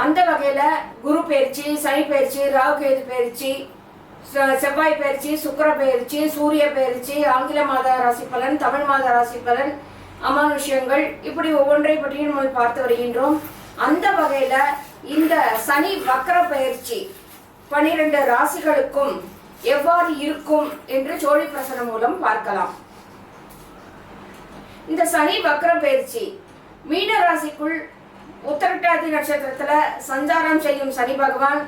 அந்த வகையில் குரு பயிற்சி சனி பயிற்சி ராகுகேது பயிற்சி செவ்வாய் பயிற்சி சுக்கிர பயிற்சி சூரிய பயிற்சி ஆங்கில மாத ராசி பலன் தமிழ் மாத ராசி பலன் அமானுஷ்யங்கள் இப்படி ஒவ்வொன்றை பற்றியும் நம்ம பார்த்து வருகின்றோம். அந்த வகையில் இந்த சனி வக்கர பயிற்சி பனிரெண்டு ராசிகளுக்கும் எவ்வாறு இருக்கும் என்று சோழி பிரசனம் மூலம் பார்க்கலாம். இந்த சனி வக்கர பயிற்சி மீன ராசிக்குள் உத்தரட்டாதி நட்சத்திரத்துல சஞ்சாரம் செய்யும் சனி பகவான்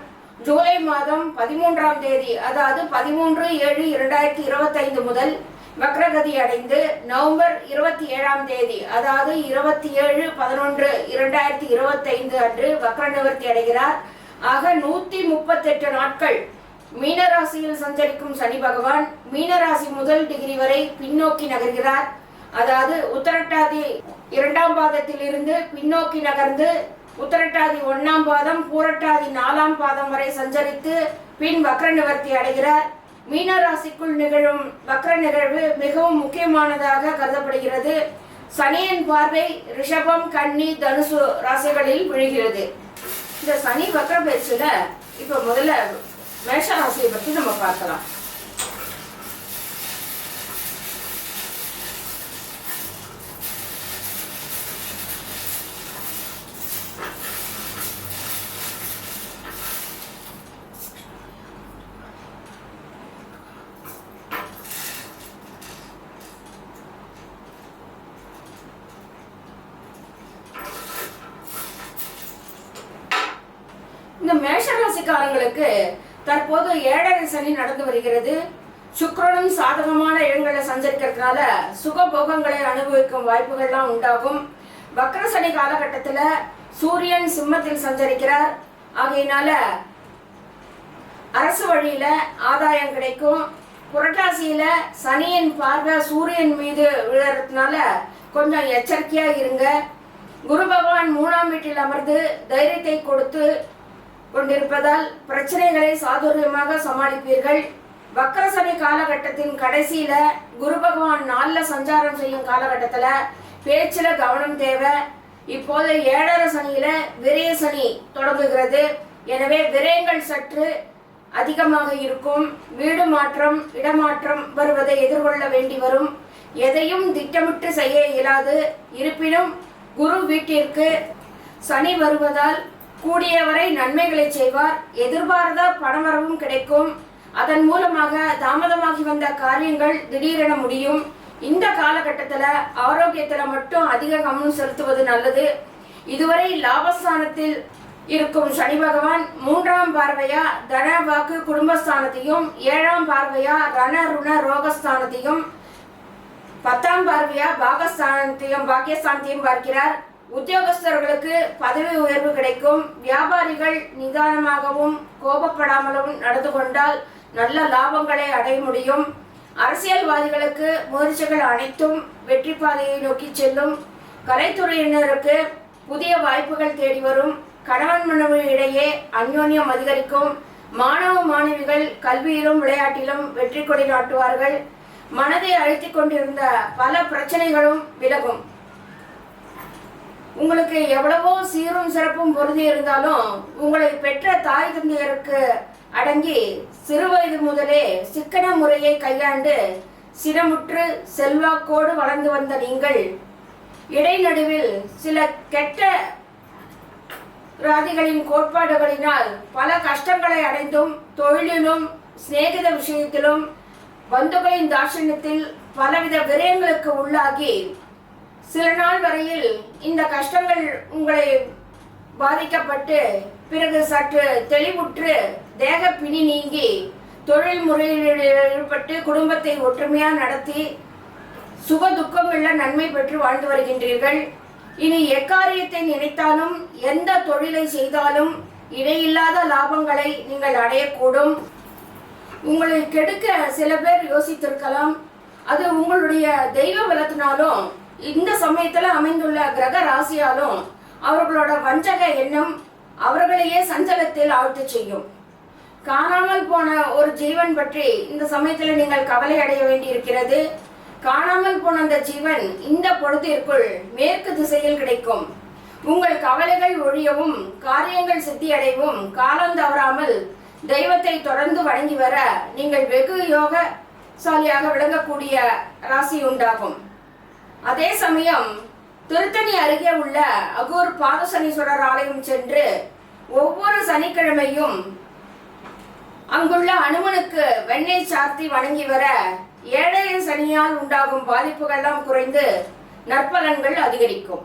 ஜூலை மாதம் பதிமூன்றாம் தேதி அதாவது பதிமூன்று ஏழு இரண்டாயிரத்தி இருபத்தைந்து முதல் வக்ரகதி அடைந்து நவம்பர் இருபத்தி ஏழாம் தேதி அதாவது இருபத்தி ஏழு பதினொன்று இரண்டாயிரத்தி இருபத்தைந்து அன்று வக்ர நிவர்த்தி அடைகிறார். ஆக நூத்தி முப்பத்தெட்டு நாட்கள் மீனராசியில் சஞ்சரிக்கும் சனி பகவான் மீனராசி முதல் டிகிரி வரை பின்னோக்கி நகர்கிறார். அதாவது உத்தரட்டாதி இரண்டாம் பாதத்தில் இருந்து பின்னோக்கி நகர்ந்து உத்தரட்டாதி ஒன்னாம் பாதம் பூரட்டாதி நாலாம் பாதம் வரை சஞ்சரித்து பின் வக்ர நிவர்த்தி அடைகிறார் மீன ராசிக்குள் நிகழும் வக்ர நிகழ்வு மிகவும் முக்கியமானதாக கருதப்படுகிறது. சனியின் பார்வை ரிஷபம் கன்னி தனுசு ராசிகளில் விழுகிறது. இந்த சனி வக்ர பயிற்சியில இப்ப முதல்ல மேஷ ராசியை பற்றி நம்ம பார்க்கலாம் இந்த மேஷ ராசிக்காரங்களுக்கு தற்போது ஏழரை சனி நடந்து வருகிறது. சுக்கரனும் சாதகமான இடங்களை சஞ்சரிக்கிறதுனால சுகபோகங்களை அனுபவிக்கும் வாய்ப்புகள்லாம் உண்டாகும். வக்கர சனி காலகட்டத்தில் சூரியன் சிம்மத்தில் சஞ்சரிக்கிறார். ஆகையினால அரசு வழியில ஆதாயம் கிடைக்கும். புரட்டாசியில சனியின் பார்வை சூரியன் மீது விழுறதுனால கொஞ்சம் எச்சரிக்கையா இருங்க. குரு பகவான் மூணாம் வீட்டில் அமர்ந்து தைரியத்தை கொடுத்து கொண்டிருப்பதால் பிரச்சனைகளை சாதுரியமாக சமாளிப்பீர்கள். வக்கரசனி காலகட்டத்தின் கடைசியில குரு பகவான் நாளில் சஞ்சாரம் செய்யும் காலகட்டத்துல பேச்சுல கவனம் தேவை. இப்போது ஏழரை சனியில விரய சனி தொடங்குகிறது. எனவே விரயங்கள் சற்று அதிகமாக இருக்கும். வீடு மாற்றம் இடமாற்றம் வருவதை எதிர்கொள்ள வேண்டி வரும். எதையும் திட்டமிட்டு செய்ய இயலாது. இருப்பினும் குரு வீட்டிற்கு சனி வருவதால் கூடியவரை நன்மைகளை செய்வார். எதிர்பாராத பணவரவும் கிடைக்கும். அதன் மூலமாக தாமதமாகி வந்த காரியங்கள் திடீரென முடியும். இந்த காலகட்டத்தில் ஆரோக்கியத்தில் மட்டும் அதிக கவனம் செலுத்துவது நல்லது. இதுவரை லாபஸ்தானத்தில் இருக்கும் சனி பகவான் மூன்றாம் பார்வையா தன வாக்கு குடும்பஸ்தானத்தையும் ஏழாம் பார்வையா ரண ருண ரோகஸ்தானத்தையும் பத்தாம் பார்வையா பாகஸ்தானத்தையும் பாக்கியஸ்தானத்தையும் பார்க்கிறார். உத்தியோகஸ்தர்களுக்கு பதவி உயர்வு கிடைக்கும். வியாபாரிகள் நிதானமாகவும் கோபப்படாமலும் நடந்து கொண்டால் நல்ல லாபங்களை அடைய முடியும். அரசியல்வாதிகளுக்கு முயற்சிகள் அனைத்தும் வெற்றி பாதையை நோக்கி செல்லும். கலைத்துறையினருக்கு புதிய வாய்ப்புகள் தேடி வரும். கணவன் மனைவி இடையே அந்யோன்யம் அதிகரிக்கும். மாணவ மாணவிகள் கல்வியிலும் விளையாட்டிலும் வெற்றி கொடி நாட்டுவார்கள். மனதை அழுத்திக் கொண்டிருந்த பல பிரச்சனைகளும் விலகும். உங்களுக்கு எவ்வளவோ சீரும் சிறப்பும் பொருதி இருந்தாலும் உங்களை பெற்ற தாய் தந்தையருக்கு அடங்கி சிறுவயது முதலே சிக்கன முறையை கையாண்டு சிரமுற்று செல்வாக்கோடு வளர்ந்து வந்த நீங்கள் இடைநடுவில் சில கெட்ட ராதிகளின் கோட்பாடுகளினால் பல கஷ்டங்களை அடைந்தும் தொழிலிலும் சிநேகித விஷயத்திலும் பந்துகளின் தாட்சண்யத்தில் பலவித விரயங்களுக்கு உள்ளாகி சில நாள் வரையில் இந்த கஷ்டங்கள் உங்களை பாதிக்கப்பட்டு பிறகு சற்று தெளிவுற்று தேக பிணி நீங்கி தொழில் முறையில் ஈடுபட்டு குடும்பத்தை ஒற்றுமையா நடத்தி சுக துக்கங்கள்ல நன்மை பெற்று வாழ்ந்து வருகின்றீர்கள். இனி எக்காரியத்தை நினைத்தாலும் எந்த தொழிலை செய்தாலும் இடையில்லாத லாபங்களை நீங்கள் அடையக்கூடும். உங்களை கெடுக்க சில பேர் யோசித்திருக்கலாம். அது உங்களுடைய தெய்வ பலத்தினாலும் இந்த சமயத்துல அமைந்துள்ள கிரக ராசியாலும் அவர்களோட வஞ்சக எண்ணம் அவர்களையே சஞ்சலத்தில் ஆழ்த்து செய்யும். காணாமல் போன ஒரு ஜீவன் பற்றி இந்த சமயத்துல நீங்கள் கவலை அடைய வேண்டியிருக்கிறது. காணாமல் போன அந்த ஜீவன் இந்த பொழுதிற்குள் மேற்கு திசையில் கிடைக்கும். உங்கள் கவலைகள் ஒழியவும் காரியங்கள் சித்தியடையவும் காலம் தவறாமல் தெய்வத்தை தொடர்ந்து வணங்கி வர நீங்கள் வெகு யோகசாலியாக விளங்கக்கூடிய ராசி உண்டாகும். அதே சமயம் திருத்தணி அருகே உள்ள அகூர் பாதசனீஸ்வரர் ஆலயம் சென்று ஒவ்வொரு சனிக்கிழமையும் அங்குள்ள அனுமனுக்கு வெண்ணெய் சாத்தி வணங்கி வர ஏழரை சனியால் உண்டாகும் பாதிப்புகள்லாம் குறைந்து நற்பலன்கள் அதிகரிக்கும்.